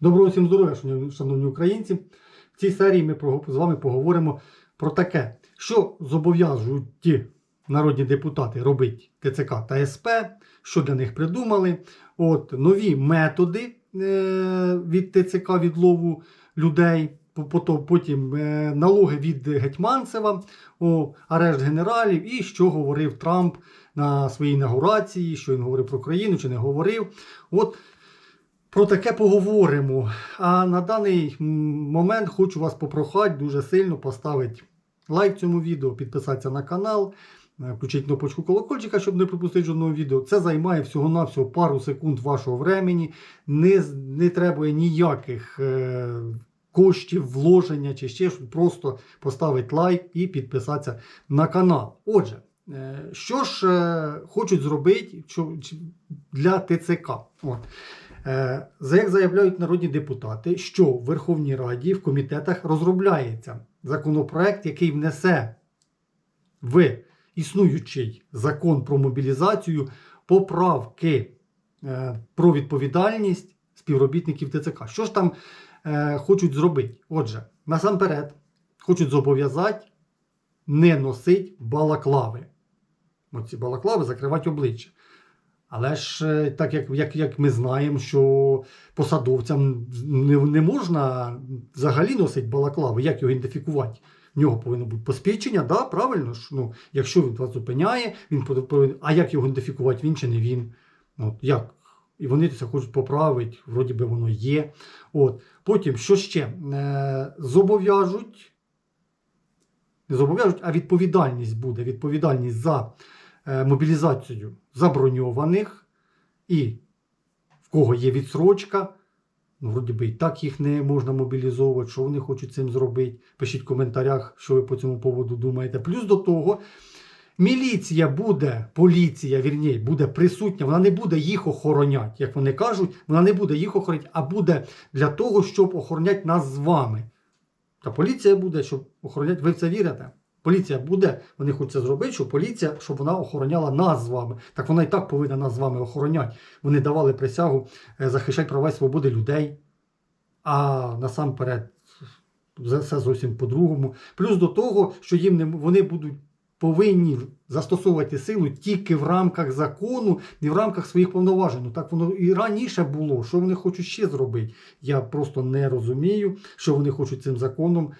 Доброго всім здоров'я, шановні- українці. В цій серії ми з вами поговоримо про таке, що зобов'язують ті народні депутати робити ТЦК та СП, що для них придумали. От, нові методи е, від ТЦК відлову людей. Потім е, налоги від Гетьманцева, арешт генералів, і що говорив Трамп на своїй інаугурації, що він говорив про країну чи не говорив. От про таке поговоримо. А на даний момент хочу вас попрохати дуже сильно поставити лайк цьому відео, підписатися на канал, е, включити кнопочку колокольчика, щоб не пропустити жодного відео. Це займає всього-навсього пару секунд вашого времени. Не, не треба ніяких е, коштів, вложення чи ще щось. Просто поставити лайк і підписатися на канал. Отже. е, Що ж е, хочуть зробити для ТЦК? От. Е, за- Як заявляють народні депутати, що в Верховній Раді в комітетах розробляється законопроект, який внесе в існуючий закон про мобілізацію поправки е, про відповідальність співробітників ТЦК. Що ж там е, хочуть зробити? Отже, насамперед, хочуть зобов'язати не носити балаклави. Оці балаклави закривати обличчя. Але ж е, так як, як, як ми знаємо, що посадовцям не, не можна взагалі носити балаклави, як його ідентифікувати? В нього повинно бути посвідчення, да, правильно ж? Ну, якщо він вас зупиняє, він повинен. А як його ідентифікувати, він чи не він? От, як? І вони це хочуть поправити, вроді би воно є. От. Потім, що ще? Е, зобов'яжуть, не зобов'яжуть, а відповідальність буде. Відповідальність за мобілізацію заброньованих і в кого є відсрочка. Ну, вроді би і так їх не можна мобілізовувати, що вони хочуть цим зробити. Пишіть в коментарях, що ви по цьому поводу думаєте. Плюс до того, міліція буде, поліція, вірні, буде присутня, вона не буде їх охороняти, як вони кажуть, вона не буде їх охороняти, а буде для того, щоб охороняти нас з вами. Та поліція буде, щоб охороняти, ви в це вірите? Поліція буде, вони хочуть це зробити, щоб поліція, щоб вона охороняла нас з вами. Так вона і так повинна нас з вами охороняти. Вони давали присягу е, захищати права і свободи людей. А насамперед, все зовсім по-другому. Плюс до того, що їм не, вони будуть повинні застосовувати силу тільки в рамках закону, не в рамках своїх повноважень. Ну так воно і раніше було. Що вони хочуть ще зробити? Я просто не розумію, що вони хочуть цим законом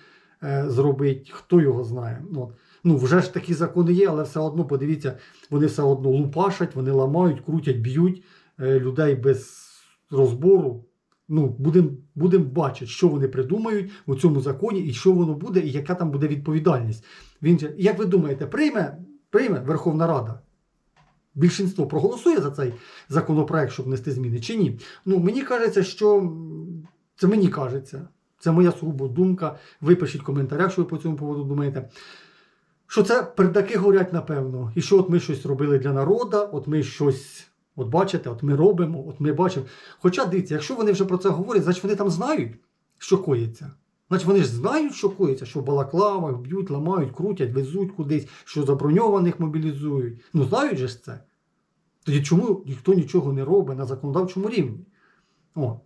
е, зробити. Хто його знає? От. ну вже ж такі закони є, але все одно, подивіться, вони все одно лупашать, вони ламають, крутять, б'ють е, людей без розбору. Ну, будемо будем бачити, що вони придумають у цьому законі, і що воно буде, і яка там буде відповідальність. Він як ви думаєте, прийме, прийме Верховна Рада? Більшинство проголосує за цей законопроект, щоб внести зміни, чи ні? Ну, мені кажеться, що це мені кажеться. Це моя сугубо думка. Ви пишіть в коментарях, що ви по цьому поводу думаєте. Що це передаки говорять, напевно. І що от ми щось робили для народу, от ми щось, от бачите, от ми робимо, от ми бачимо. Хоча дивіться, якщо вони вже про це говорять, значить вони там знають, що коїться. Значить, вони ж знають, що коїться, що в балаклавах б'ють, ламають, крутять, везуть кудись, що заброньованих мобілізують. Ну, знають же ж це. Тоді чому ніхто нічого не робить на законодавчому рівні? О.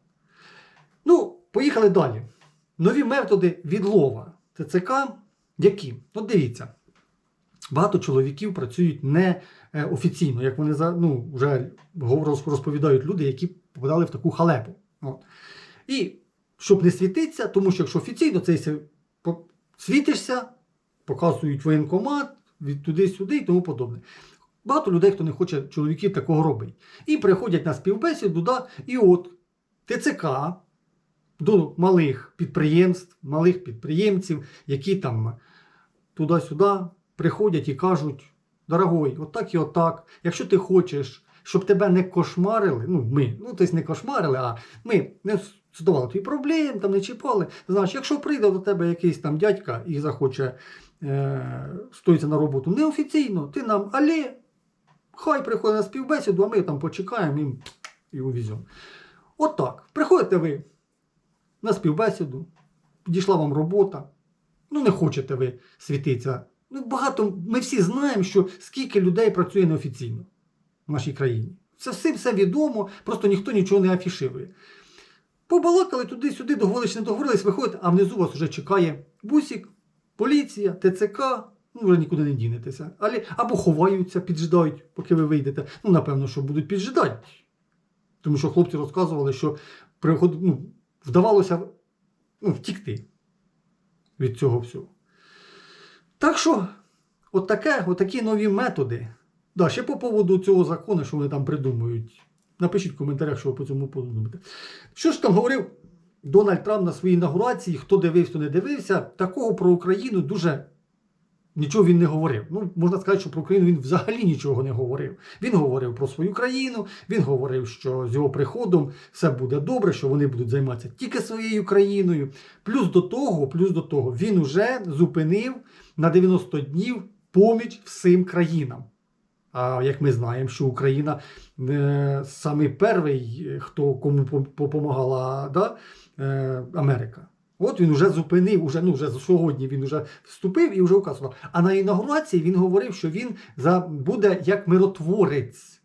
Ну, поїхали далі. Нові методи відлова ТЦК, які? От дивіться, багато чоловіків працюють не е, офіційно, як вони ну, вже розповідають люди, які попадали в таку халепу. От. І щоб не світитися, тому що якщо офіційно це світишся, показують воєнкомат, туди-сюди і тому подобне. Багато людей, хто не хоче чоловіків такого робити. І приходять на співбесіду, да, і от ТЦК до малих підприємств, малих підприємців, які там туди-сюди приходять і кажуть: дорогой, отак і отак, якщо ти хочеш, щоб тебе не кошмарили, ну ми, ну тобто не кошмарили, а ми не задавали тобі проблем, там не чіпали. Знаєш, якщо прийде до тебе якийсь там дядька і захоче е, стоїться на роботу неофіційно, ти нам але, хай приходить на співбесіду, а ми там почекаємо і, і увіземо. От так. Приходите ви на співбесіду, підійшла вам робота, ну не хочете ви світитися. Ну, багато, ми всі знаємо, що скільки людей працює неофіційно в нашій країні. Це всім все відомо, просто ніхто нічого не афіширує. Побалакали туди-сюди, договорились, не договорились, виходить, а внизу вас вже чекає бусик, поліція, ТЦК. Ну, вже нікуди не дінетеся. Але, або ховаються, піджидають, поки ви вийдете. Ну, напевно, що будуть піджидати. Тому що хлопці розказували, що приход, ну, вдавалося ну, втікти від цього всього. Так що, от таке, от нові методи. Да, ще по поводу цього закону, що вони там придумують. Напишіть в коментарях, що ви по цьому подумаєте. Що ж там говорив Дональд Трамп на своїй інаугурації, хто дивився, хто не дивився, такого про Україну дуже нічого він не говорив. Ну, можна сказати, що про Україну він взагалі нічого не говорив. Він говорив про свою країну, він говорив, що з його приходом все буде добре, що вони будуть займатися тільки своєю країною. Плюс до того, плюс до того, він уже зупинив на 90 днів поміч всім країнам. А як ми знаємо, що Україна е, самий перший, хто кому допомагала да, е, Америка. От він вже зупинив, уже, ну, вже сьогодні він вже вступив і вже указував. А на інаугурації він говорив, що він за, буде як миротворець.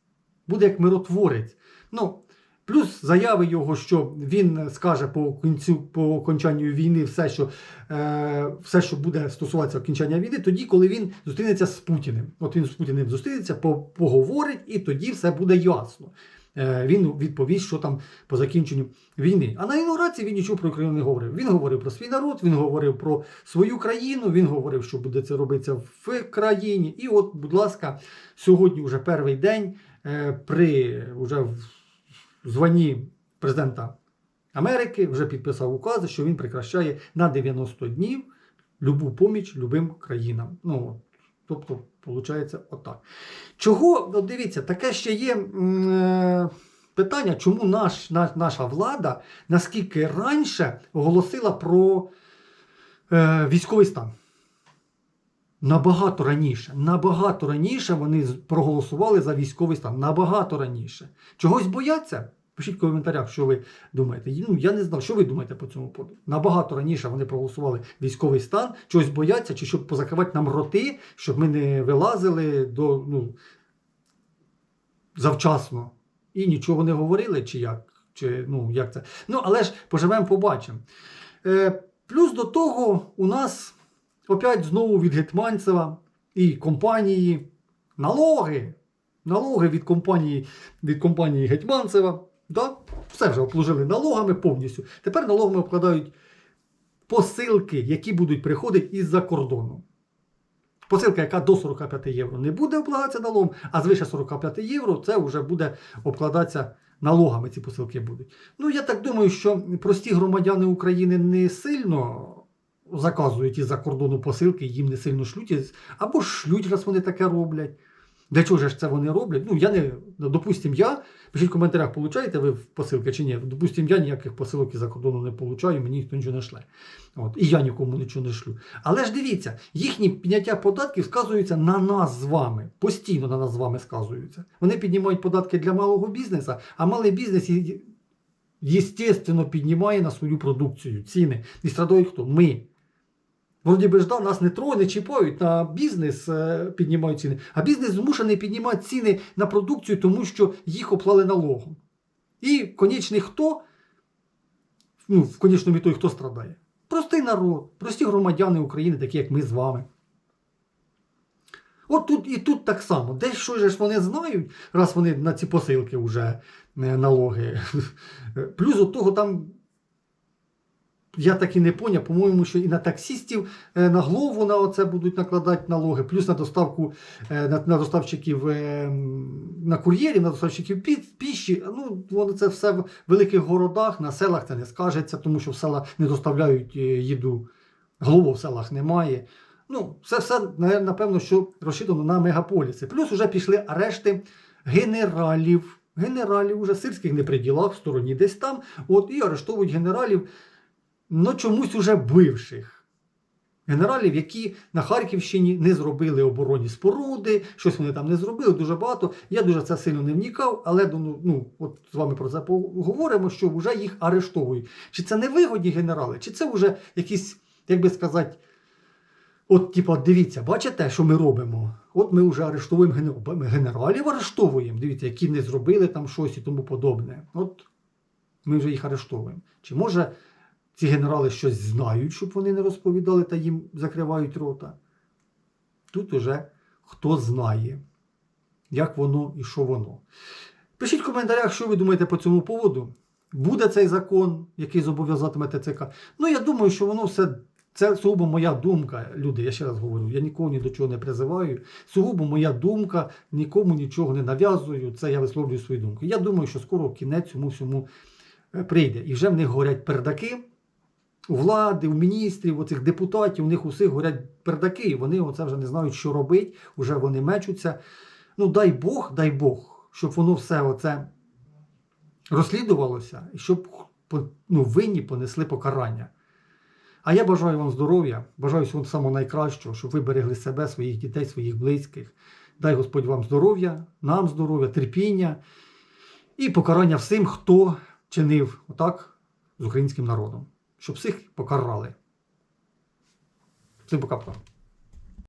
Буде як миротворець. Ну, Плюс заяви його, що він скаже по кінцю, по окончанню війни все, що е, все, що буде стосуватися окончання війни, тоді, коли він зустрінеться з Путіним. От він з Путіним зустрінеться, поговорить, і тоді все буде ясно. Е, він відповість, що там по закінченню війни. А на інаугурації він нічого про Україну не говорив. Він говорив про свій народ, він говорив про свою країну, він говорив, що буде це робитися в країні. І от, будь ласка, сьогодні вже перший день е, при вже званні президента Америки вже підписав укази, що він прекращає на 90 днів любу поміч любим країнам. Ну, тобто, виходить отак. Чого, от дивіться, таке ще є е, питання, чому наш, на- наша влада наскільки раніше оголосила про е, військовий стан? Набагато раніше, набагато раніше вони проголосували за військовий стан. Набагато раніше. Чогось бояться? Пишіть в коментарях, що ви думаєте. Ну, я не знав, що ви думаєте по цьому поводу. Набагато раніше вони проголосували військовий стан, чогось бояться, чи щоб позакривати нам роти, щоб ми не вилазили до, ну, завчасно і нічого не говорили, чи як, чи, ну, як це. Ну, але ж поживемо, побачимо. Е, плюс до того, у нас опять знову від Гетманцева і компанії налоги. Налоги від компанії, від компанії Гетьманцева. Да? Все вже обложили налогами повністю. Тепер налогами обкладають посилки, які будуть приходити із-за кордону. Посилка, яка до 45 євро не буде обкладатися налогом, а звише 45 євро це вже буде обкладатися налогами. Ці посилки будуть. Ну, я так думаю, що прості громадяни України не сильно заказують із-за кордону посилки, їм не сильно шлють, або шлють, раз вони таке роблять. Для чого ж це вони роблять? Ну, я не, допустим, я, пишіть в коментарях, получаєте ви посилки чи ні. Допустим, я ніяких посилок із-за кордону не получаю, мені ніхто нічого не шле. От, і я нікому нічого не шлю. Але ж дивіться, їхні підняття податків сказуються на нас з вами. Постійно на нас з вами сказуються. Вони піднімають податки для малого бізнесу, а малий бізнес, естественно, піднімає на свою продукцію ціни. І страдають хто? Ми. Вроді би ж да, нас не троє, не чіпають, на бізнес е, піднімають ціни. А бізнес змушений піднімати ціни на продукцію, тому що їх оплали налогом. І конечний хто? Ну, в конечному той, хто страдає? Простий народ, прості громадяни України, такі як ми з вами. От тут і тут так само. Десь що ж вони знають, раз вони на ці посилки вже е, налоги. Плюс от того там я так і не поняв, по-моєму, що і на таксістів е, на голову на оце будуть накладати налоги, плюс на доставку е, на, на доставщиків е, на кур'єрів, на доставщиків пі- піші. Ну, воно це все в великих городах, на селах це не скажеться, тому що в села не доставляють їду. Голову в селах немає. Ну, це все, напевно, що розчитано на мегаполіси. Плюс вже пішли арешти генералів. Генералів уже сирських не при ділах, в стороні десь там. От і арештовують генералів ну чомусь уже бивших. Генералів, які на Харківщині не зробили оборонні споруди, щось вони там не зробили, дуже багато. Я дуже це сильно не вникав, але ну, ну, от з вами про це поговоримо, що вже їх арештовують. Чи це невигодні генерали, чи це вже якісь, як би сказати, от, типа, дивіться, бачите, що ми робимо? От ми вже арештовуємо генералів арештовуємо, дивіться, які не зробили там щось і тому подобне. От ми вже їх арештовуємо. Чи може ці генерали щось знають, щоб вони не розповідали та їм закривають рота? Тут уже хто знає, як воно і що воно. Пишіть в коментарях, що ви думаєте по цьому поводу. Буде цей закон, який зобов'язатиме ТЦК. Ну, я думаю, що воно все. Це сугубо моя думка, люди. Я ще раз говорю, я нікого ні до чого не призиваю. Сугубо моя думка, нікому нічого не нав'язую. Це я висловлюю свою думку. Я думаю, що скоро кінець цьому всьому е, прийде. І вже в них горять пердаки у влади, у міністрів, у цих депутатів, у них усіх горять пердаки, і вони оце вже не знають, що робити, вже вони мечуться. Ну, дай Бог, дай Бог, щоб воно все оце розслідувалося, і щоб ну, винні понесли покарання. А я бажаю вам здоров'я, бажаю всього самого найкращого, щоб ви берегли себе, своїх дітей, своїх близьких. Дай Господь вам здоров'я, нам здоров'я, терпіння і покарання всім, хто чинив отак з українським народом. Щоб всіх покарали. Всім пока-пока.